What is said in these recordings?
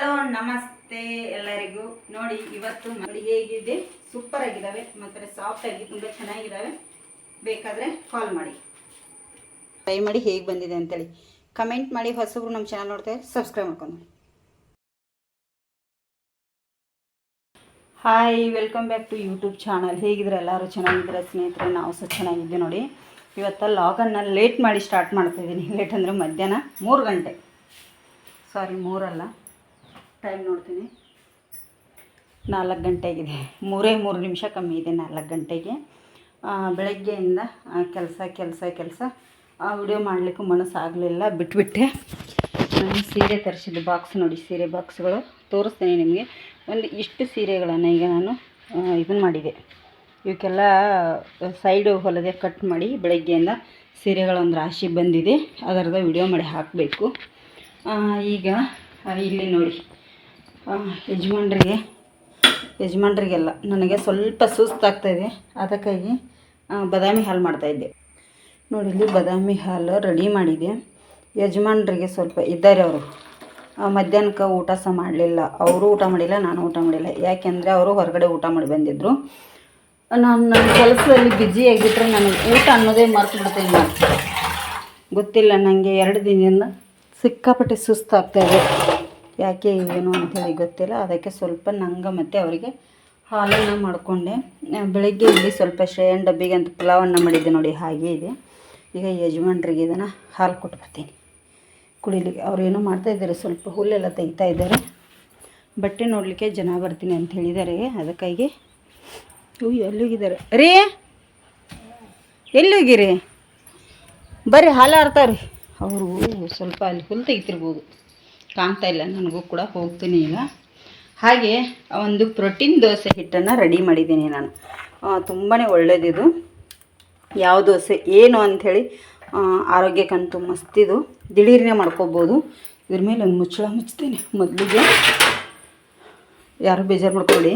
Hello ನಮಸ್ತೆ ಎಲ್ಲರಿಗೂ. ನೋಡಿ ಇವತ್ತು ಮಳಿ ಹೇಗಿದೆ? ಸೂಪರ್ ಆಗಿದ್ದಾವೆ. ಮತ್ತೆ ಸಾಫ್ಟ್ ಆಗಿ ತುಂಬ ಚೆನ್ನಾಗಿದ್ದಾವೆ. ಬೇಕಾದರೆ ಕಾಲ್ ಮಾಡಿ. ಟ್ರೈ ಮಾಡಿ ಹೇಗೆ ಬಂದಿದೆ ಅಂತೇಳಿ. ಕಮೆಂಟ್ ಮಾಡಿ ಹೊಸಬ್ರು ನಮ್ಮ ಚಾನಲ್ ನೋಡ್ತಾರೆ ಸಬ್ಸ್ಕ್ರೈಬ್ ಮಾಡ್ಕೊಂಡು hi welcome back to YouTube channel ಹೇಗಿದ್ರೆ ಎಲ್ಲರೂ ಚೆನ್ನಾಗಿದ್ರೆ ಸ್ನೇಹಿತರೆ? ನಾವು ಸಹ ಚೆನ್ನಾಗಿದ್ದೆ ನೋಡಿ. ಇವತ್ತು ಲಾಗನ್ನ ಲೇಟ್ ಮಾಡಿ ಸ್ಟಾರ್ಟ್ ಮಾಡ್ತಾಯಿದ್ದೀನಿ ಲೇಟ್ ಅಂದರೆ ಮಧ್ಯಾಹ್ನ ಮೂರು ಗಂಟೆ. ಸಾರಿ ಮೂರಲ್ಲ. ಟೈಮ್ ನೋಡ್ತೀನಿ. ನಾಲ್ಕು ಗಂಟೆಗಿದೆ. ಮೂರೇ ಮೂರು ನಿಮಿಷ ಕಮ್ಮಿ ಇದೆ ನಾಲ್ಕು ಗಂಟೆಗೆ. ಆ, ಬೆಳಗ್ಗೆಯಿಂದ ಕೆಲಸ ಕೆಲಸ ಕೆಲಸ. ವಿಡಿಯೋ ಮಾಡಲಿಕ್ಕೂ ಮನಸ್ಸಾಗಲಿಲ್ಲ ಬಿಟ್ಬಿಟ್ಟೆ. ನಾನು ಸೀರೆ ತರಿಸಿದ್ದು ಬಾಕ್ಸ್ ನೋಡಿ ಸೀರೆ ಬಾಕ್ಸ್ಗಳು ತೋರಿಸ್ತೇನೆ ನಿಮಗೆ. ಒಂದು ಇಷ್ಟು ಸೀರೆಗಳನ್ನು ಈಗ ನಾನು ಇದನ್ನು ಮಾಡಿದೆ. ಇವಕ್ಕೆಲ್ಲ ಸೈಡು ಹೊಲದೆ ಕಟ್ ಮಾಡಿ ಬೆಳಗ್ಗೆಯಿಂದ ಸೀರೆಗಳೊಂದು ರಾಶಿ ಬಂದಿದೆ. ಅದರದ ವಿಡಿಯೋ ಮಾಡಿ ಹಾಕಬೇಕು. ಈಗ ಇಲ್ಲಿ ನೋಡಿ. ಆ, ಯಜಮಾನ್ರಿಗೆ, ಯಜಮಾನ್ರಿಗೆಲ್ಲ ನನಗೆ ಸ್ವಲ್ಪ ಸುಸ್ತಾಗ್ತಾಯಿದೆ ಅದಕ್ಕಾಗಿ ಬಾದಾಮಿ ಹಾಲು ಮಾಡ್ತಾಯಿದ್ದೆ ನೋಡಿ, ಇಲ್ಲಿ ಬಾದಾಮಿ ಹಾಲು ರೆಡಿ ಮಾಡಿದೆ. ಯಜಮಾನ್ರಿಗೆ ಸ್ವಲ್ಪ ಇದ್ದಾರೆ ಅವರು. ಮಧ್ಯಾಹ್ನಕ್ಕೆ ಊಟ ಸಹ ಮಾಡಲಿಲ್ಲ. ಅವರು ಊಟ ಮಾಡಿಲ್ಲ, ನಾನು ಊಟ ಮಾಡಿಲ್ಲ. ಯಾಕೆಂದರೆ ಅವರು ಹೊರಗಡೆ ಊಟ ಮಾಡಿ ಬಂದಿದ್ದರು ನಾನು ನನ್ನ ಕೆಲಸದಲ್ಲಿ ಆಗಿಬಿಟ್ರೆ ನನಗೆ ಊಟ ಅನ್ನೋದೇ ಮರ್ತು ಬಿಡ್ತೀನಿ ಗೊತ್ತಿಲ್ಲ ನನಗೆ ಎರಡು ದಿನದಿಂದ ಸಿಕ್ಕಾಪಟ್ಟೆ ಸುಸ್ತಾಗ್ತಾಯಿದೆ ಯಾಕೆ ಏನು ಅಂಥೇಳಿ ಗೊತ್ತಿಲ್ಲ. ಅದಕ್ಕೆ ಸ್ವಲ್ಪ ನಂಗೆ ಮತ್ತು ಅವರಿಗೆ ಹಾಲನ್ನು ಮಾಡಿಕೊಂಡೆ. ಬೆಳಗ್ಗೆ ಇಲ್ಲಿ ಸ್ವಲ್ಪ ಶ್ರೇಯನ್ ಡಬ್ಬಿಗೆ ಅಂತ ಪುಲಾವನ್ನು ಮಾಡಿದ್ದೆ ನೋಡಿ, ಹಾಗೆ ಇದೆ. ಈಗ ಯಜಮಾನ್ರಿಗೆ ಇದನ್ನು ಹಾಲು ಕೊಟ್ಟು ಬರ್ತೀನಿ. ಕುಡಿಲಿಕ್ಕೆ ಅವ್ರು ಏನೋ ಮಾಡ್ತಾಯಿದ್ದಾರೆ ಸ್ವಲ್ಪ ಹುಲ್ಲೆಲ್ಲ ತೆಗಿತಾ ಇದ್ದಾರೆ. ಬಟ್ಟೆ ನೋಡಲಿಕ್ಕೆ ಜನ ಬರ್ತೀನಿ ಅಂತ ಹೇಳಿದ್ದಾರೆ. ಅದಕ್ಕಾಗಿ ಹೂ, ಎಲ್ಲಿಗಿದ್ದಾರೆ? ರೀ ಎಲ್ಲಿಗಿರಿ ಬರ್ರಿ ಹಾಲು ಆರ್ತಾವ್ರಿ ಅವರು ಸ್ವಲ್ಪ ಅಲ್ಲಿ ಹುಲ್ಲು ತೆಗಿತಿರ್ಬೋದು. ಕಾಣ್ತಾ ಇಲ್ಲ, ನನಗೂ ಕೂಡ ಹೋಗ್ತೀನಿ ಈಗ. ಹಾಗೆ ಒಂದು ಪ್ರೋಟೀನ್ ದೋಸೆ ಹಿಟ್ಟನ್ನು ರೆಡಿ ಮಾಡಿದ್ದೀನಿ ನಾನು. ತುಂಬಾ ಒಳ್ಳೆಯದಿದು ಯಾವ ದೋಸೆ ಏನು ಅಂಥೇಳಿ ಆರೋಗ್ಯಕ್ಕಂತೂ ಮಸ್ತಿದು. ದಿಢೀರ್ನೇ ಮಾಡ್ಕೋಬೋದು. ಇದ್ರ ಮೇಲೆ ಒಂದು ಮುಚ್ಚಳ ಮುಚ್ತೀನಿ ಮೊದಲಿಗೆ. ಯಾರು ಬೇಜಾರು ಮಾಡ್ಕೊಳ್ಳಿ.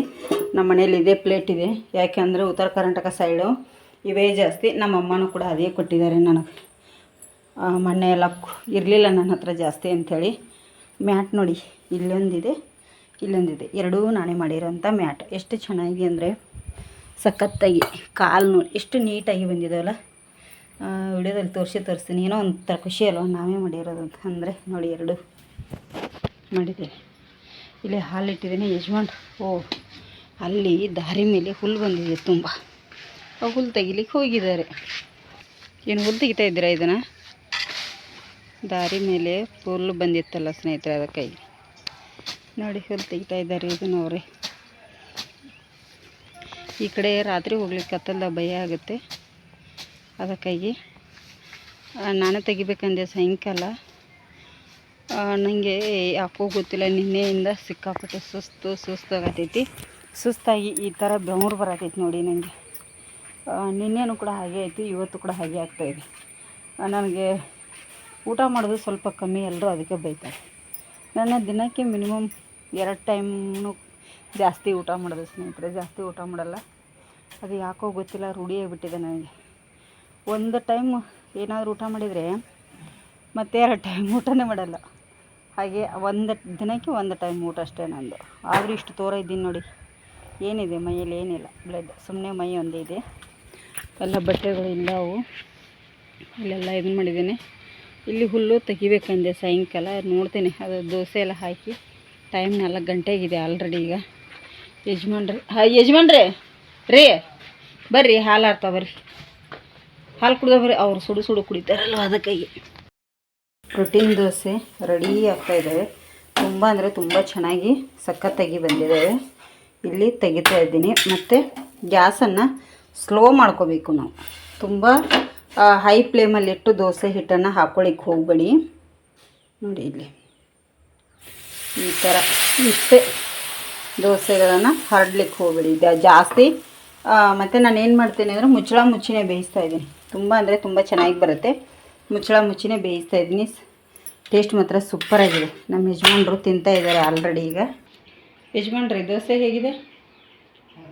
ನಮ್ಮ ಮನೇಲಿ ಇದೇ ಪ್ಲೇಟ್ ಇದೆ. ಯಾಕೆಂದರೆ ಉತ್ತರ ಕರ್ನಾಟಕ ಸೈಡು ಇವೇ ಜಾಸ್ತಿ. ನಮ್ಮ ಅಮ್ಮನೂ ಕೂಡ ಅದೇ ಕೊಟ್ಟಿದ್ದಾರೆ ನನಗೆ. ಮೊನ್ನೆ ಎಲ್ಲ ಇರಲಿಲ್ಲ ನನ್ನ ಹತ್ರ ಜಾಸ್ತಿ ಅಂಥೇಳಿ. ಮ್ಯಾಟ್ ನೋಡಿ, ಇಲ್ಲೊಂದಿದೆ ಇಲ್ಲೊಂದಿದೆ. ಎರಡೂ ನಾನೇ ಮಾಡಿರೋಂಥ ಮ್ಯಾಟ್. ಎಷ್ಟು ಚೆನ್ನಾಗಿ ಅಂದರೆ ಸಖತ್ತಾಗಿ ಕಾಲು ನೋಡಿ, ಎಷ್ಟು ನೀಟಾಗಿ ಬಂದಿದ್ದಾವಲ್ಲ ವಿಡಿಯೋದಲ್ಲಿ ತೋರಿಸಿ, ತೋರಿಸ್ತೀನಿ. ಏನೋ ಒಂಥರ ಖುಷಿ ಅಲ್ವ? ನಾವೇ ಮಾಡಿರೋದು ಅಂತ ಅಂದರೆ, ನೋಡಿ, ಎರಡು ಮಾಡಿದ್ದೇನೆ. ಇಲ್ಲಿ ಹಾಲಿಟ್ಟಿದ್ದೀನಿ ಯಜಮಾನ್. ಓ, ಅಲ್ಲಿ ದಾರಿ ಮೇಲೆ ಹುಲ್ಲು ಬಂದಿದೆ ತುಂಬ. ಆ ಹುಲ್ಲು ತೆಗಿಲಿಕ್ಕೆ ಹೋಗಿದ್ದಾರೆ. ಏನು ಹುಲ್ಲು ತೆಗಿತಾ ಇದ್ದೀರಾ ಇದನ್ನು? ದಾರಿ ಮೇಲೆ ಫುಲ್ ಬಂದಿತ್ತಲ್ಲ ಸ್ನೇಹಿತರೆ ಅದಕ್ಕೆ. ನೋಡಿ ಫುಲ್ ತೆಗಿತಾ ಇದ್ದಾರೆ ಇದು ನೋಡ್ರಿ. ಈ ಕಡೆ ರಾತ್ರಿ ಹೋಗ್ಲಿಕ್ಕೆ ಹತ್ತಲ್ಲ ಭಯ ಆಗುತ್ತೆ. ಅದಕ್ಕಾಗಿ ನಾನು ತೆಗಿಬೇಕಂದೆ ಸಾಯಂಕಾಲ. ನನಗೆ ಯಾಕೋ ಗೊತ್ತಿಲ್ಲ, ನಿನ್ನೆಯಿಂದ ಸಿಕ್ಕಾಪಟ್ಟೆ ಸುಸ್ತು, ಸುಸ್ತಾಗತೈತಿ. ಸುಸ್ತಾಗಿ ಈ ಥರ ಬೆವರು ಬರತೈತಿ ನೋಡಿ ನನಗೆ ನಿನ್ನೆನೂ ಕೂಡ ಹಾಗೆ ಆಯಿತು ಇವತ್ತು ಕೂಡ ಹಾಗೆ ಆಗ್ತಾಯಿದೆ ನನಗೆ ಊಟ ಮಾಡೋದು ಸ್ವಲ್ಪ ಕಮ್ಮಿ ಎಲ್ಲರೂ ಅದಕ್ಕೆ ಬೈತಾರೆ. ನಾನು ದಿನಕ್ಕೆ ಮಿನಿಮಮ್ ಎರಡು ಟೈಮ್ನು ಜಾಸ್ತಿ ಊಟ ಮಾಡೋದು ಸ್ನೇಹಿತರೆ, ಜಾಸ್ತಿ ಊಟ ಮಾಡಲ್ಲ. ಅದು ಯಾಕೋ ಗೊತ್ತಿಲ್ಲ ರೂಢಿಯಾಗಿಬಿಟ್ಟಿದೆ ನನಗೆ. ಒಂದು ಟೈಮ್ ಏನಾದರೂ ಊಟ ಮಾಡಿದರೆ ಮತ್ತೆ ಎರಡು ಟೈಮ್ ಊಟನೇ ಮಾಡಲ್ಲ. ಹಾಗೆ ಒಂದು ದಿನಕ್ಕೆ ಒಂದು ಟೈಮ್ ಊಟ ಅಷ್ಟೇ ನಂದು. ಆದರೂ ಇಷ್ಟು ತೋರ ಇದ್ದೀನಿ ನೋಡಿ. ಏನಿದೆ ಮೈಯಲ್ಲಿ ಏನಿಲ್ಲ. ಬ್ಲಡ್ ಸುಮ್ಮನೆ ಮೈ ಒಂದೇ ಇದೆ. ಎಲ್ಲ ಬಟ್ಟೆಗಳು ಇಲ್ಲ ಅವು ಇಲ್ಲೆಲ್ಲ ಇದನ್ನು ಮಾಡಿದ್ದೀನಿ. ಇಲ್ಲಿ ಹುಲ್ಲು ತೆಗಿಬೇಕಂದೆ ಸಾಯಂಕಾಲ, ನೋಡ್ತೀನಿ. ಅದು ದೋಸೆ ಎಲ್ಲ ಹಾಕಿ ಟೈಮ್ ನಾಲ್ಕು ಗಂಟೆಗಿದೆ ಆಲ್ರೆಡಿ ಈಗ. ಯಜಮಾನ್ರಿ ಹಾಂ ಯಜಮಾನ್ರಿ, ರೀ, ಬರ್ರಿ, ಹಾಲು ಆಡ್ತಾವ ಬರ್ರಿ. ಹಾಲು ಕುಡ್ದ ಬರ್ರಿ, ಅವ್ರು ಸುಡು ಸುಡು ಕುಡಿತಾರಲ್ವ ಅದಕ್ಕಾಗಿ. ಪ್ರೋಟೀನ್ ದೋಸೆ ರೆಡಿ ಆಗ್ತಾ ಇದ್ದಾವೆ ತುಂಬ ಅಂದರೆ ತುಂಬ ಚೆನ್ನಾಗಿ ಸಖತ್ತಾಗಿ ಬಂದಿದ್ದಾವೆ ಇಲ್ಲಿ ತೆಗಿತಾ ಇದ್ದೀನಿ. ಮತ್ತು ಗ್ಯಾಸನ್ನು ಸ್ಲೋ ಮಾಡ್ಕೋಬೇಕು ನಾವು. ತುಂಬ ಹೈ ಫ್ಲೇಮಲ್ಲಿಟ್ಟು ದೋಸೆ ಹಿಟ್ಟನ್ನು ಹಾಕ್ಕೊಳ್ಳಿಕ್ಕೆ ಹೋಗಬೇಡಿ. ನೋಡಿ ಇಲ್ಲಿ. ಈ ಥರ ಇಷ್ಟೇ ದೋಸೆಗಳನ್ನು ಹರಡ್ಲಿಕ್ಕೆ ಹೋಗಬೇಡಿ. ಜಾಸ್ತಿ ಮತ್ತು ನಾನು ಏನು ಮಾಡ್ತೀನಿ ಅಂದರೆ ಮುಚ್ಚಳ ಮುಚ್ಚಿನೇ ಬೇಯಿಸ್ತಾ ಇದ್ದೀನಿ. ತುಂಬ ಅಂದರೆ ತುಂಬ ಚೆನ್ನಾಗಿ ಬರುತ್ತೆ. ಮುಚ್ಚಳ ಮುಚ್ಚಿನೇ ಬೇಯಿಸ್ತಾ ಇದ್ದೀನಿ. ಟೇಸ್ಟ್ ಮಾತ್ರ ಸೂಪರಾಗಿದೆ ನಮ್ಮ ಯಜಮಾನ್ರು ತಿಂತಾ ಇದ್ದಾರೆ ಆಲ್ರೆಡಿ ಈಗ. ಯಜಮಾನ್ರಿ ದೋಸೆ ಹೇಗಿದೆ?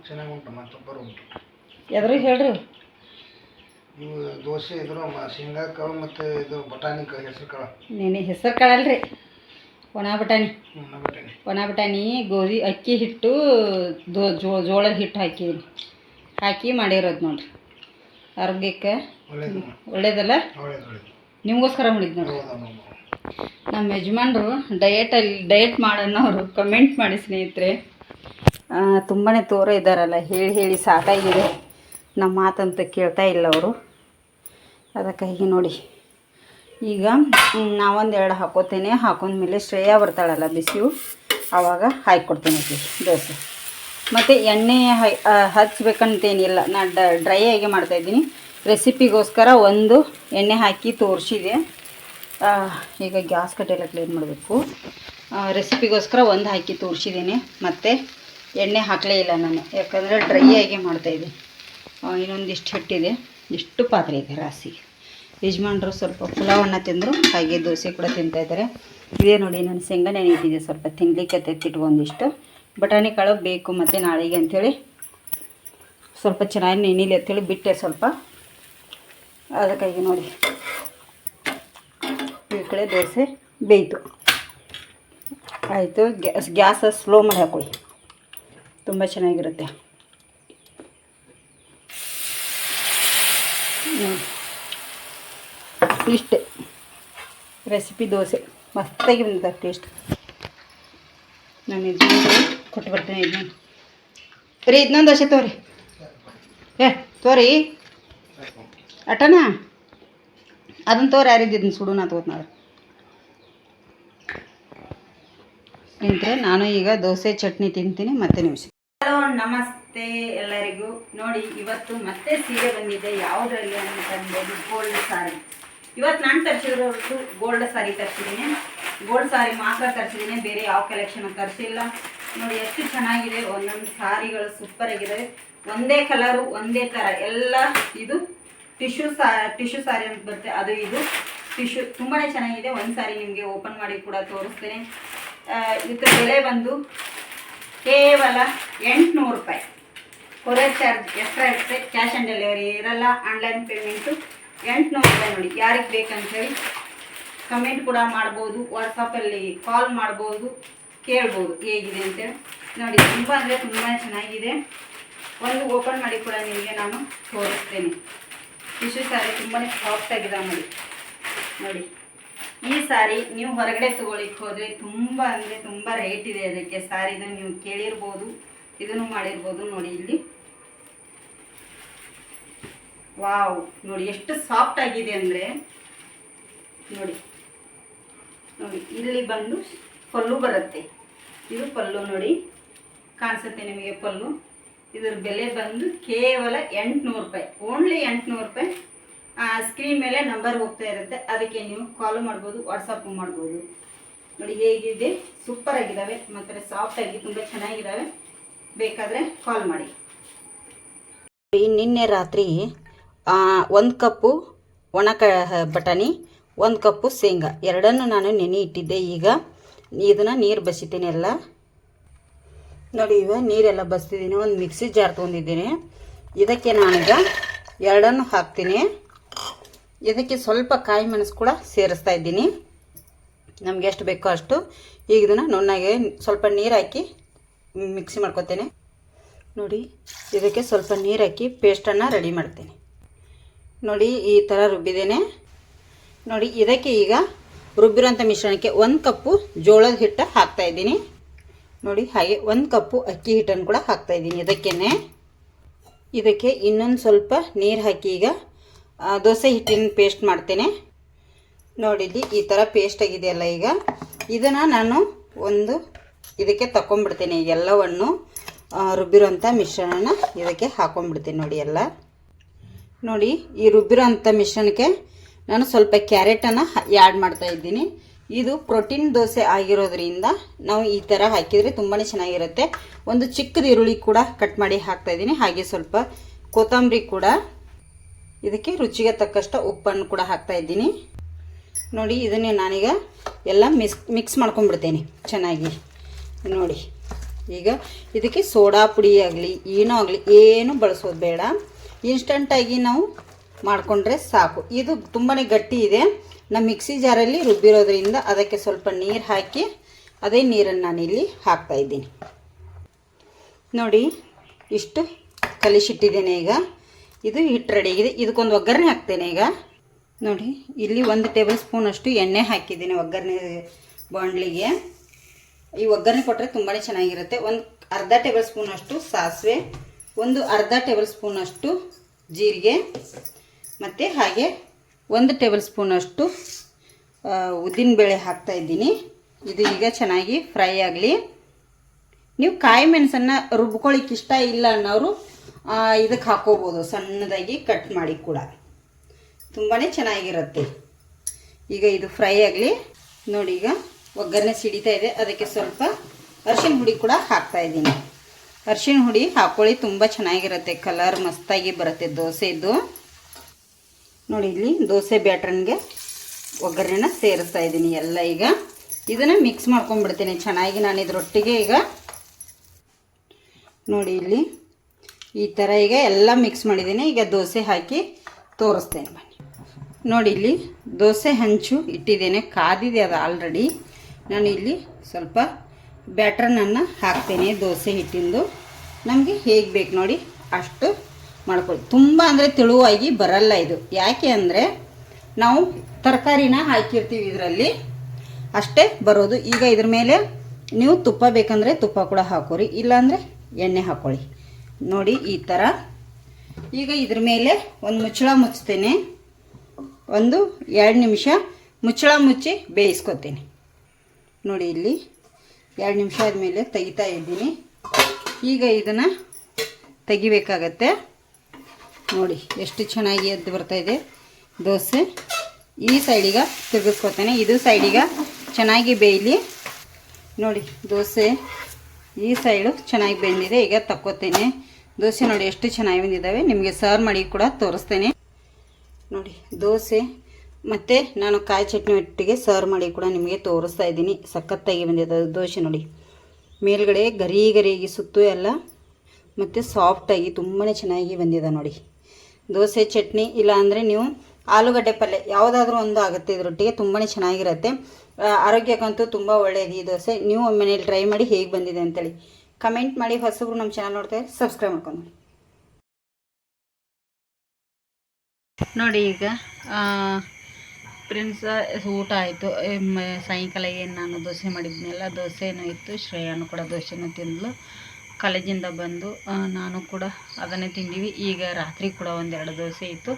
ಚೆನ್ನಾಗಿ ಉಂಟು ಮತ್ತು ಸೂಪರ್ ಉಂಟು. ಎದ್ರು ಹೇಳ್ರಿ. ಇವು ದೋಸೆ ಇದ್ರು ಶೇಂಗಾ ಕಾಳು ಮತ್ತು ಇದು ಬಟಾಣಿ ಕಾಳು ಹೆಸರು ಕಾಳು. ನೆನೆ ಹೆಸರು ಒಣ ಬಟಾಣಿ. ಒಣ ಬಟಾಣಿ. ಒಣ ಬಟಾಣಿ ಗೋಧಿ ಅಕ್ಕಿ ಹಿಟ್ಟು ದೋ ಜೋ ಜೋಳದ ಹಿಟ್ಟು ಹಾಕಿ ಹಾಕಿ ಮಾಡಿರೋದು ನೋಡ್ರಿ. ಆರೋಗ್ಯಕ್ಕೆ ಒಳ್ಳೇದು ಒಳ್ಳೇದಲ್ಲ? ಒಳ್ಳೇದು ಒಳ್ಳೇದು. ನಿಮಗೋಸ್ಕರ ಮಾಡಿದ್ದು ನೋಡ್ರಿ. ನಮ್ಮ ಯಜಮಾನ್ರು ಡಯಟಲ್ಲಿ ಡಯಟ್ ಮಾಡೋನವರು ಕಮೆಂಟ್ ಮಾಡಿ ಸ್ನೇಹಿತರೆ. ತುಂಬಾ ತೋರ ಇದ್ದಾರಲ್ಲ ಹೇಳಿ ಹೇಳಿ ಸಾಕಾಗಿದೆ. ನಮ್ಮ ಮಾತಂತ ಕೇಳ್ತಾ ಇಲ್ಲ ಅವರು. ಅದಕ್ಕಾಗಿ ನೋಡಿ. ಈಗ ನಾವೊಂದು ಎರಡು ಹಾಕೋತೇನೆ. ಹಾಕೊಂಡ್ಮೇಲೆ ಶ್ರೇಯ ಬರ್ತಾಳಲ್ಲ ಬಿಸಿಯು. ಆವಾಗ ಹಾಕಿಕೊಡ್ತೇನೆ ದೋಸೆ. ಮತ್ತು ಎಣ್ಣೆ ಹೈ ಆ, ಹಚ್ಬೇಕಂತೇನಿಲ್ಲ. ನಾನು ಡ್ರೈ ಆಗಿ ಮಾಡ್ತಾಯಿದ್ದೀನಿ ರೆಸಿಪಿಗೋಸ್ಕರ ಒಂದು ಎಣ್ಣೆ ಹಾಕಿ ತೋರಿಸಿದೆ. ಈಗ ಗ್ಯಾಸ್ ಕಟ್ಟೆಲ್ಲ ಕ್ಲೀನ್ ಮಾಡಬೇಕು. ರೆಸಿಪಿಗೋಸ್ಕರ ಒಂದು ಹಾಕಿ ತೋರಿಸಿದ್ದೀನಿ. ಮತ್ತು ಎಣ್ಣೆ ಹಾಕಲೇ ಇಲ್ಲ ನಾನು. ಯಾಕಂದರೆ ಡ್ರೈ ಆಗಿ ಮಾಡ್ತಾಯಿದ್ದೀನಿ ಇನ್ನೊಂದಿಷ್ಟು ಹಿಟ್ಟಿದೆ. ಇಷ್ಟು ಪಾತ್ರೆ ಇದೆ ರಾಸಿಗೆ ಯಜಮಾನ್ರು ಸ್ವಲ್ಪ ಪುಲಾವನ್ನ ತಿಂದರು, ಹಾಗೆ ದೋಸೆ ಕೂಡ ತಿಂತಾಯಿದ್ದಾರೆ ಇದೇ ನೋಡಿ, ನಾನು ಶೇಂಗಾ ನೆನೆ ಇಟ್ಟಿದ್ದೆ ಸ್ವಲ್ಪ ತಿನ್ಲಿಕ್ಕೆ ತೆತ್ತಿಟ್ಕೊಂದಿಷ್ಟು ಬಟಾಣಿ ಕಾಳು ಬೇಕು ಮತ್ತು ನಾಳೆಗೆ ಅಂಥೇಳಿ ಸ್ವಲ್ಪ ಚೆನ್ನಾಗಿ ನೆನಿಲಿ ಅಂತೇಳಿ ಬಿಟ್ಟೆ ಸ್ವಲ್ಪ. ಅದಕ್ಕಾಗಿ ನೋಡಿ ಈ ಕಡೆ ದೋಸೆ ಬೇಯಿತು. ಆಯಿತು ಗ್ಯಾಸ್ ಗ್ಯಾಸ ಸ್ಲೋ ಮಾಡಿ ಹಾಕೊಳ್ಳಿ. ತುಂಬ ಚೆನ್ನಾಗಿರುತ್ತೆ. ಇಷ್ಟೇ. ರೆಸಿಪಿ ದೋಸೆ. ಮಸ್ತಾಗಿ ಬಂದಿದೆ ಟೇಸ್ಟ್ ನಾನು ಇದು ಕೊಟ್ಟು ಬರ್ತೇನೆ ಇದನ್ನ ರೀ ಇದನ್ನೊಂದು ದೋಸೆ ತೋರಿ. ಏ, ತೋರಿ. ಅಟನ? ಅದನ್ನ ತೋರಿ ಯಾರಿದ್ದಿದ್ನ ಸುಡು ನಾ ತಗೋತ್ ನಾಳೆ. ನಿಂತ್ರೆ ನಾನು ಈಗ ದೋಸೆ, ಚಟ್ನಿ ತಿಂತೀನಿ, ಮತ್ತೆ ನಿಮಿಷ ಹಲೋ, ನಮಸ್ತೆ ಎಲ್ಲರಿಗೂ. ನೋಡಿ, ಇವತ್ತು ಮತ್ತೆ ಸೀರೆ ಬಂದಿದೆ. ಯಾವುದರಲ್ಲಿ ಅಂತಂದ್ರೆ ಗೋಲ್ಡ್ ಸಾರಿ ಇವತ್ತು ನಾನು ತರಿಸಿರೋದು ಗೋಲ್ಡ್ ಸಾರಿ ತರಿಸಿದ್ದೀನಿ ಗೋಲ್ಡ್ ಸಾರಿ ಮಾತ್ರ ತರಿಸಿದ್ದೀನಿ ಬೇರೆ ಯಾವ ಕಲೆಕ್ಷನ್ ತರಿಸಿಲ್ಲ. ನೋಡಿ, ಎಷ್ಟು ಚೆನ್ನಾಗಿದೆ. ಒಂದೊಂದು ಸಾರಿಗಳು ಸೂಪರ್ ಒಂದೇ ಕಲರು ಒಂದೇ ಥರ ಎಲ್ಲ ಇದು ಟಿಶ್ಯೂ ಸಾ ಟಿಶ್ಯೂ ಸಾರಿ ಅಂತ ಬರುತ್ತೆ. ಅದು ಇದು ಟಿಶ್ಯೂ ತುಂಬಾ ಚೆನ್ನಾಗಿದೆ. ಒಂದು ಸಾರಿ ನಿಮಗೆ ಓಪನ್ ಮಾಡಿ ಕೂಡ ತೋರಿಸ್ತೇನೆ. ಇದಕ್ಕೆ ಬೆಲೆ ಬಂದು ಕೇವಲ ಎಂಟುನೂರು ರೂಪಾಯಿ. ಕೊರಿಯರ್ ಚಾರ್ಜ್ ಎಕ್ಸ್ಟ್ರಾ ಇರುತ್ತೆ? ಕ್ಯಾಶ್ ಆನ್ ಡೆಲಿವರಿ ಇರಲ್ಲ. ಆನ್ಲೈನ್ ಪೇಮೆಂಟು ಎಂಟುನೂರು ರೂಪಾಯಿ ನೋಡಿ. ಯಾರಿಗೆ ಬೇಕಂತೇಳಿ? ಕಮೆಂಟ್ ಕೂಡ ಮಾಡ್ಬೋದು. ವಾಟ್ಸಪ್ಪಲ್ಲಿ ಕಾಲ್ ಮಾಡ್ಬೋದು. ಕೇಳ್ಬೋದು ಹೇಗಿದೆ ಅಂತೇಳಿ. ನೋಡಿ, ತುಂಬ ಅಂದರೆ ತುಂಬ ಚೆನ್ನಾಗಿದೆ. ಒಂದು ಓಪನ್ ಮಾಡಿ ಕೂಡ ನಿಮಗೆ ನಾನು ತೋರಿಸ್ತೇನೆ. ಟಿಶ್ಯೂ ಸ್ಯಾರಿ ತುಂಬಾ ಸಾಫ್ಟ್ ಆಗಿದೆ ನೋಡಿ ನೋಡಿ, ಈ ಸಾರಿ ನೀವು ಹೊರಗಡೆ ತಗೊಳ್ಳಿಕ್ಕೆ ಹೋದರೆ ತುಂಬ ಅಂದರೆ ತುಂಬ ರೇಟ್ ಇದೆ ಅದಕ್ಕೆ. ಸಾರಿದು ನೀವು ಕೇಳಿರ್ಬೋದು, ಇದನ್ನು ಮಾಡಿರ್ಬೋದು ನೋಡಿ ಇಲ್ಲಿ. ವಾವ್, ನೋಡಿ ಎಷ್ಟು ಸಾಫ್ಟ್ ಆಗಿದೆ ಅಂದರೆ, ನೋಡಿ ನೋಡಿ, ಇಲ್ಲಿ ಬಂದು ಪಲ್ಲು ಬರುತ್ತೆ. ಇದು ಪಲ್ಲು ನೋಡಿ, ಕಾಣಿಸುತ್ತೆ ನಿಮಗೆ ಪಲ್ಲು. ಇದ್ರ ಬೆಲೆ ಬಂದು ಕೇವಲ ಎಂಟುನೂರು ರೂಪಾಯಿ. ಓನ್ಲಿ ಎಂಟುನೂರು ರೂಪಾಯಿ. ಸ್ಕ್ರೀನ್ ಮೇಲೆ ನಂಬರ್ ಹೋಗ್ತಾ ಇರುತ್ತೆ. ಅದಕ್ಕೆ ನೀವು ಕಾಲ್ ಮಾಡ್ಬೋದು ವಾಟ್ಸಪ್ ಮಾಡ್ಬೋದು. ನೋಡಿ, ಹೇಗಿದೆ? ಸೂಪರ್ ಆಗಿದ್ದಾವೆ. ಮತ್ತು ಸಾಫ್ಟ್ ಆಗಿ ತುಂಬ ಚೆನ್ನಾಗಿದ್ದಾವೆ. ಬೇಕಾದರೆ ಕಾಲ್ ಮಾಡಿ. ನಿನ್ನೆ ರಾತ್ರಿ ಒಂದು ಕಪ್ಪು ಒಣ ಕ ಬಟಾಣಿ, ಒಂದು ಕಪ್ಪು ಶೇಂಗಾ. ಎರಡನ್ನು ನಾನು ನೆನೆ ಇಟ್ಟಿದ್ದೆ. ಈಗ ಇದನ್ನು ನೀರು ಬಸಿತೀನಿ ಎಲ್ಲ. ನೋಡಿ ಇವ ನೀರೆಲ್ಲ ಬಸ್ತಿದ್ದೀನಿ. ಒಂದು ಮಿಕ್ಸಿ ಜಾರ್ ತೊಗೊಂಡಿದ್ದೀನಿ. ಇದಕ್ಕೆ ನಾನೀಗ ಎರಡನ್ನು ಹಾಕ್ತೀನಿ. ಇದಕ್ಕೆ ಸ್ವಲ್ಪ ಕಾಯಿ ಮೆಣಸು ಕೂಡ ಸೇರಿಸ್ತಾ ಇದ್ದೀನಿ. ನಮ್ಗೆ ಎಷ್ಟು ಬೇಕೋ ಅಷ್ಟು. ಈಗ ಇದನ್ನು ನುಣ್ಣಗೆ ಸ್ವಲ್ಪ ನೀರು ಹಾಕಿ ಮಿಕ್ಸಿ ಮಾಡ್ಕೊತೇನೆ. ನೋಡಿ, ಇದಕ್ಕೆ ಸ್ವಲ್ಪ ನೀರು ಹಾಕಿ ಪೇಸ್ಟನ್ನು ರೆಡಿ ಮಾಡ್ತೇನೆ. ನೋಡಿ ಈ ಥರ ರುಬ್ಬಿದ್ದೇನೆ. ನೋಡಿ ಇದಕ್ಕೆ ಈಗ ರುಬ್ಬಿರೋಂಥ ಮಿಶ್ರಣಕ್ಕೆ ಒಂದು ಕಪ್ಪು ಜೋಳದ ಹಿಟ್ಟು ಹಾಕ್ತಾ ಇದ್ದೀನಿ. ನೋಡಿ ಹಾಗೆ ಒಂದು ಕಪ್ಪು ಅಕ್ಕಿ ಹಿಟ್ಟನ್ನು ಕೂಡ ಹಾಕ್ತಾ ಇದ್ದೀನಿ ಇದಕ್ಕೇನೆ. ಇದಕ್ಕೆ ಇನ್ನೊಂದು ಸ್ವಲ್ಪ ನೀರು ಹಾಕಿ ಈಗ ದೋಸೆ ಹಿಟ್ಟಿನ ಪೇಸ್ಟ್ ಮಾಡ್ತೇನೆ. ನೋಡಿಲ್ಲಿ ಈ ಥರ ಪೇಸ್ಟ್ ಆಗಿದೆಯಲ್ಲ ಈಗ. ಇದನ್ನು ನಾನು ಒಂದು ಇದಕ್ಕೆ ತಗೊಂಡ್ಬಿಡ್ತೇನೆ ಎಲ್ಲವನ್ನು ರುಬ್ಬಿರೋಂಥ ಮಿಶ್ರಣನ ಇದಕ್ಕೆ ಹಾಕೊಂಡ್ಬಿಡ್ತೀನಿ ನೋಡಿ ಎಲ್ಲ. ನೋಡಿ, ಈ ರುಬ್ಬಿರೋಂಥ ಮಿಶ್ರಣಕ್ಕೆ ನಾನು ಸ್ವಲ್ಪ ಕ್ಯಾರೆಟನ್ನು ಆ್ಯಡ್ ಮಾಡ್ತಾ ಇದ್ದೀನಿ. ಇದು ಪ್ರೋಟೀನ್ ದೋಸೆ ಆಗಿರೋದ್ರಿಂದ ನಾವು ಈ ಥರ ಹಾಕಿದರೆ ತುಂಬಾ ಚೆನ್ನಾಗಿರುತ್ತೆ. ಒಂದು ಚಿಕ್ಕದ ಈರುಳ್ಳಿ ಕೂಡ ಕಟ್ ಮಾಡಿ ಹಾಕ್ತಾ ಇದ್ದೀನಿ. ಹಾಗೆ ಸ್ವಲ್ಪ ಕೊತ್ತಂಬರಿ ಕೂಡ. ಇದಕ್ಕೆ ರುಚಿಗೆ ತಕ್ಕಷ್ಟು ಉಪ್ಪನ್ನು ಕೂಡ ಹಾಕ್ತಾ ಇದ್ದೀನಿ. ನೋಡಿ, ಇದನ್ನೇ ನಾನೀಗ ಎಲ್ಲ ಮಿಸ್, ಮಿಕ್ಸ್ ಮಾಡ್ಕೊಂಡ್ಬಿಡ್ತೇನೆ ಚೆನ್ನಾಗಿ. ನೋಡಿ, ಈಗ ಇದಕ್ಕೆ ಸೋಡಾ ಪುಡಿ ಆಗಲಿ ಏನೋ ಆಗಲಿ, ಏನು ಬಳಸೋದು ಬೇಡ. ಇನ್ಸ್ಟಂಟಾಗಿ ನಾವು ಮಾಡಿಕೊಂಡ್ರೆ ಸಾಕು. ಇದು ತುಂಬಾ ಗಟ್ಟಿ ಇದೆ. ನಮ್ಮ ಮಿಕ್ಸಿ ಜಾರಲ್ಲಿ ರುಬ್ಬಿರೋದ್ರಿಂದ ಅದಕ್ಕೆ ಸ್ವಲ್ಪ ನೀರು ಹಾಕಿ, ಅದೇ ನೀರನ್ನು ನಾನಿಲ್ಲಿ ಹಾಕ್ತಾ ಇದ್ದೀನಿ. ನೋಡಿ, ಇಷ್ಟು ಕಲಿಸಿಟ್ಟಿದ್ದೇನೆ ಈಗ. ಇದು ಹಿಟ್ಟು ರೆಡಿ ಆಗಿದೆ. ಇದಕ್ಕೊಂದು ಒಗ್ಗರಣೆ ಹಾಕ್ತೇನೆ ಈಗ. ನೋಡಿ, ಇಲ್ಲಿ ಒಂದು ಟೇಬಲ್ ಸ್ಪೂನಷ್ಟು ಎಣ್ಣೆ ಹಾಕಿದ್ದೀನಿ ಒಗ್ಗರಣೆ ಬಾಂಡ್ಲಿಗೆ. ಈ ಒಗ್ಗರಣೆ ಕೊಟ್ಟರೆ ತುಂಬಾ ಚೆನ್ನಾಗಿರುತ್ತೆ. ಒಂದು ಅರ್ಧ ಟೇಬಲ್ ಸ್ಪೂನಷ್ಟು ಸಾಸಿವೆ ಒಂದು ಅರ್ಧ ಟೇಬಲ್ ಸ್ಪೂನಷ್ಟು ಜೀರಿಗೆ, ಮತ್ತು ಹಾಗೆ ಒಂದು ಟೇಬಲ್ ಸ್ಪೂನಷ್ಟು ಉದ್ದಿನಬೇಳೆ ಹಾಕ್ತಾ ಇದ್ದೀನಿ. ಇದು ಈಗ ಚೆನ್ನಾಗಿ ಫ್ರೈ ಆಗಲಿ. ನೀವು ಕಾಯಿ ಮೆಣಸನ್ನು ರುಬ್ಕೊಳ್ಳಿಕ್ಕೆ ಇಷ್ಟ ಇಲ್ಲ ಅನ್ನೋರು ಇದಕ್ಕೆ ಹಾಕೋಬೋದು, ಸಣ್ಣದಾಗಿ ಕಟ್ ಮಾಡಿ ಕೂಡ. ತುಂಬಾ ಚೆನ್ನಾಗಿರುತ್ತೆ. ಈಗ ಇದು ಫ್ರೈ ಆಗಲಿ. ನೋಡಿ ಈಗ ಒಗ್ಗರಣೆ ಸಿಡಿತಾ ಇದೆ. ಅದಕ್ಕೆ ಸ್ವಲ್ಪ ಅರಿಶಿನ ಹುಡಿ ಕೂಡ ಹಾಕ್ತಾ ಇದ್ದೀನಿ. ಅರಿಶಿಣ ಹುಡಿ ಹಾಕೊಳ್ಳಿ ತುಂಬ ಚೆನ್ನಾಗಿರುತ್ತೆ. ಕಲರ್ ಮಸ್ತಾಗಿ ಬರುತ್ತೆ ದೋಸೆದು. ನೋಡಿ, ಇಲ್ಲಿ ದೋಸೆ ಬ್ಯಾಟ್ರನ್ಗೆ ಒಗ್ಗರಣೆನ ಸೇರಿಸ್ತಾ ಇದ್ದೀನಿ ಎಲ್ಲ ಈಗ. ಇದನ್ನು ಮಿಕ್ಸ್ ಮಾಡ್ಕೊಂಡ್ಬಿಡ್ತೀನಿ. ಚೆನ್ನಾಗಿ ನಾನು ಇದ್ರೊಟ್ಟಿಗೆ ಈಗ. ನೋಡಿ, ಇಲ್ಲಿ ಈ ಥರ ಈಗ ಎಲ್ಲ ಮಿಕ್ಸ್ ಮಾಡಿದ್ದೀನಿ. ಈಗ ದೋಸೆ ಹಾಕಿ ತೋರಿಸ್ತೇನೆ ಬನ್ನಿ. ನೋಡಿ, ಇಲ್ಲಿ ದೋಸೆ ಹಂಚು ಇಟ್ಟಿದ್ದೇನೆ. ಕಾದಿದೆ ಅದು ಆಲ್ರೆಡಿ ನಾನು ಇಲ್ಲಿ ಸ್ವಲ್ಪ ಬ್ಯಾಟ್ರನನ್ನು ಹಾಕ್ತೇನೆ, ದೋಸೆ ಹಿಟ್ಟಿಂದು. ನಮಗೆ ಹೇಗೆ ಬೇಕು ನೋಡಿ ಅಷ್ಟು ಮಾಡ್ಕೊಳ್ಳಿ ತುಂಬ ಅಂದರೆ ತೆಳುವಾಗಿ ಬರಲ್ಲ ಇದು. ಯಾಕೆ ಅಂದರೆ ನಾವು ತರಕಾರಿನ ಹಾಕಿರ್ತೀವಿ ಇದರಲ್ಲಿ, ಅಷ್ಟೇ ಬರೋದು. ಈಗ ಇದ್ರ ಮೇಲೆ ನೀವು ತುಪ್ಪ ಬೇಕಂದರೆ ತುಪ್ಪ ಕೂಡ ಹಾಕೋರಿ, ಇಲ್ಲಾಂದರೆ ಎಣ್ಣೆ ಹಾಕ್ಕೊಳ್ಳಿ ನೋಡಿ ಈ ಥರ ಈಗ ಇದ್ರ ಮೇಲೆ ಒಂದು ಮುಚ್ಚಳ ಮುಚ್ತೇನೆ ಒಂದು ಎರಡು ನಿಮಿಷ ಮುಚ್ಚಳ ಮುಚ್ಚಿ ಬೇಯಿಸ್ಕೊತೀನಿ. ನೋಡಿ ಇಲ್ಲಿ. ಎರಡು ನಿಮಿಷ ಆದಮೇಲೆ ತೆಗಿತಾ ಇದ್ದೀನಿ. ಈಗ ಇದನ್ನು ತೆಗಿಬೇಕಾಗತ್ತೆ. ನೋಡಿ, ಎಷ್ಟು ಚೆನ್ನಾಗಿ ಎದ್ದು ಇದೆ. ದೋಸೆ. ಈ ಸೈಡಿಗೆ ತಿರುಗಿಸ್ಕೊತೇನೆ ಇದು ಸೈಡಿಗೆ ಚೆನ್ನಾಗಿ ಬೇಯಲಿ. ನೋಡಿ, ದೋಸೆ ಈ ಸೈಡು ಚೆನ್ನಾಗಿ ಬೆಂದಿದೆ. ಈಗ ತಕ್ಕೋತೇನೆ ದೋಸೆ ನೋಡಿ ಎಷ್ಟು ಚೆನ್ನಾಗಿ ಬಂದಿದ್ದಾವೆ. ನಿಮಗೆ ಸರ್ವ್ ಮಾಡಿ ಕೂಡ ತೋರಿಸ್ತೇನೆ. ನೋಡಿ, ದೋಸೆ ಮತ್ತು ನಾನು ಕಾಯಿ ಚಟ್ನಿ ಒಟ್ಟಿಗೆ ಸರ್ವ್ ಮಾಡಿ ಕೂಡ ನಿಮಗೆ ತೋರಿಸ್ತಾ ಇದ್ದೀನಿ. ಸಖತ್ತಾಗಿ ಬಂದಿದೆ ದೋಸೆ ನೋಡಿ. ಮೇಲ್ಗಡೆ ಗರಿ ಗರಿಯಾಗಿ ಸುತ್ತು ಎಲ್ಲ, ಮತ್ತು ಸಾಫ್ಟಾಗಿ ತುಂಬಾ ಚೆನ್ನಾಗಿ ಬಂದಿದೆ ನೋಡಿ. ದೋಸೆ, ಚಟ್ನಿ ಇಲ್ಲ ಅಂದರೆ ನೀವು ಆಲೂಗಡ್ಡೆ ಪಲ್ಯ ಯಾವುದಾದ್ರೂ ಒಂದು ಆಗುತ್ತೆ, ಇದರೊಟ್ಟಿಗೆ ತುಂಬಾ ಚೆನ್ನಾಗಿರುತ್ತೆ. ಆರೋಗ್ಯಕ್ಕಂತೂ ತುಂಬ ಒಳ್ಳೆಯದು ಈ ದೋಸೆ. ನೀವು ಮನೇಲಿ ಟ್ರೈ ಮಾಡಿ ಹೇಗೆ ಬಂದಿದೆ ಅಂತೇಳಿ ಕಮೆಂಟ್ ಮಾಡಿ. ಹೊಸಬ್ರು ನಮ್ಮ ಚಾನಲ್ ನೋಡ್ತಾ ಸಬ್ಸ್ಕ್ರೈಬ್ ಮಾಡ್ಕೊಂಡು ನೋಡಿ. ಈಗ ಫ್ರೆಂಡ್ಸ್ ಊಟ ಆಯಿತು. ಸಾಯಂಕಾಲ ಏನು ನಾನು ದೋಸೆ ಮಾಡಿದ್ನಲ್ಲ, ದೋಸೆನೂ ಇತ್ತು. ಶ್ರೇಯಾನು ಕೂಡ ದೋಸೆನೂ ತಿಂದಳು ಕಾಲೇಜಿಂದ ಬಂದು ನಾನು ಕೂಡ ಅದನ್ನೇ ತಿಂದೀವಿ. ಈಗ ರಾತ್ರಿ ಕೂಡ ಒಂದೆರಡು ದೋಸೆ ಇತ್ತು.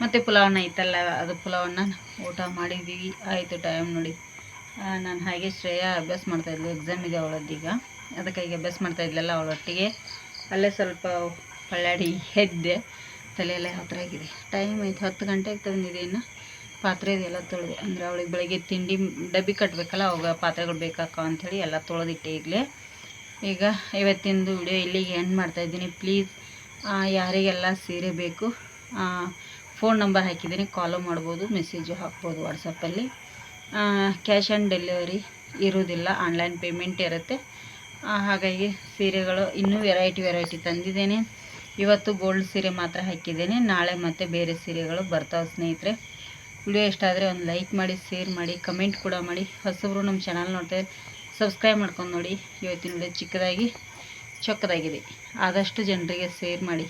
ಮತ್ತು ಪುಲಾವನ್ನ ಇತ್ತಲ್ಲ, ಅದು ಪುಲಾವನ್ನ ಊಟ ಮಾಡಿದ್ದೀವಿ ಆಯಿತು ಟೈಮ್ ನೋಡಿ. ನಾನು ಹಾಗೆ ಶ್ರೇಯಾ ಅಭ್ಯಾಸ ಮಾಡ್ತಾಯಿದ್ಲು ಎಕ್ಸಾಮ್ ಇದೆ ಅವಳದ್ದೀಗ ಈಗ ಅಭ್ಯಾಸ ಮಾಡ್ತಾಯಿದ್ಲಲ್ಲ ಅವಳೊಟ್ಟಿಗೆ. ಅಲ್ಲೇ ಸ್ವಲ್ಪ ಪಳ್ಳಾಡಿ ಎದ್ದೆ. ತಲೆಯೆಲ್ಲ ಹತ್ತಿರ ಆಗಿದೆ. ಟೈಮ್ ಆಯ್ತು ಹತ್ತು ಗಂಟೆಗೆ ತಂದಿದೆ ಇನ್ನು. ಪಾತ್ರೆ ಎಲ್ಲ ತೊಳೆದೆ, ಅಂದರೆ ಅವಳಿಗೆ ಬೆಳಗ್ಗೆ ತಿಂಡಿ ಡಬ್ಬಿ ಕಟ್ಟಬೇಕಲ್ಲ ಅವಾಗ ಪಾತ್ರೆಗಳು ಬೇಕಾಕ ಅಂಥೇಳಿ ಎಲ್ಲ ತೊಳೆದಿಟ್ಟೆ ಈಗಲೇ. ಈಗ ಇವತ್ತಿಂದು ವಿಡಿಯೋ ಇಲ್ಲಿಗೆ ಎಂಡ್ ಮಾಡ್ತಾಯಿದ್ದೀನಿ ಪ್ಲೀಸ್ ಯಾರಿಗೆಲ್ಲ ಸೀರೆ ಬೇಕು ಫೋನ್ ನಂಬರ್ ಹಾಕಿದ್ದೀನಿ. ಕಾಲು ಮಾಡ್ಬೋದು ಮೆಸೇಜು ಹಾಕ್ಬೋದು ವಾಟ್ಸಪ್ಪಲ್ಲಿ ಕ್ಯಾಶ್ ಆನ್ ಡೆಲಿವರಿ ಇರೋದಿಲ್ಲ ಆನ್ಲೈನ್ ಪೇಮೆಂಟ್ ಇರುತ್ತೆ. ಹಾಗಾಗಿ ಸೀರೆಗಳು ಇನ್ನೂ ವೆರೈಟಿ ವೆರೈಟಿ ತಂದಿದ್ದೇನೆ. ಇವತ್ತು ಗೋಲ್ಡ್ ಸೀರೆ ಮಾತ್ರ ಹಾಕಿದ್ದೇನೆ. ನಾಳೆ ಮತ್ತೆ ಬೇರೆ ಸೀರೆಗಳು ಬರ್ತಾವೆ ಸ್ನೇಹಿತರೆ. ವಿಡಿಯೋ ಇಷ್ಟ ಆದರೆ ಒಂದು ಲೈಕ್ ಮಾಡಿ, ಶೇರ್ ಮಾಡಿ, ಕಮೆಂಟ್ ಕೂಡ ಮಾಡಿ. ಹೊಸಬ್ರು ನಮ್ಮ ಚಾನಲ್ ನೋಡ್ತಾರೆ ಸಬ್ಸ್ಕ್ರೈಬ್ ಮಾಡ್ಕೊಂಡು ನೋಡಿ. ಇವತ್ತಿನ ವಿಡಿಯೋ ಚಿಕ್ಕದಾಗಿ, ಚೊಕ್ಕದಾಗಿದೆ. ಆದಷ್ಟು ಜನರಿಗೆ ಶೇರ್ ಮಾಡಿ,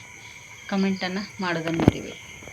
ಕಮೆಂಟನ್ನು ಮಾಡೋದನ್ನು ಮರಿಬೇಡಿ.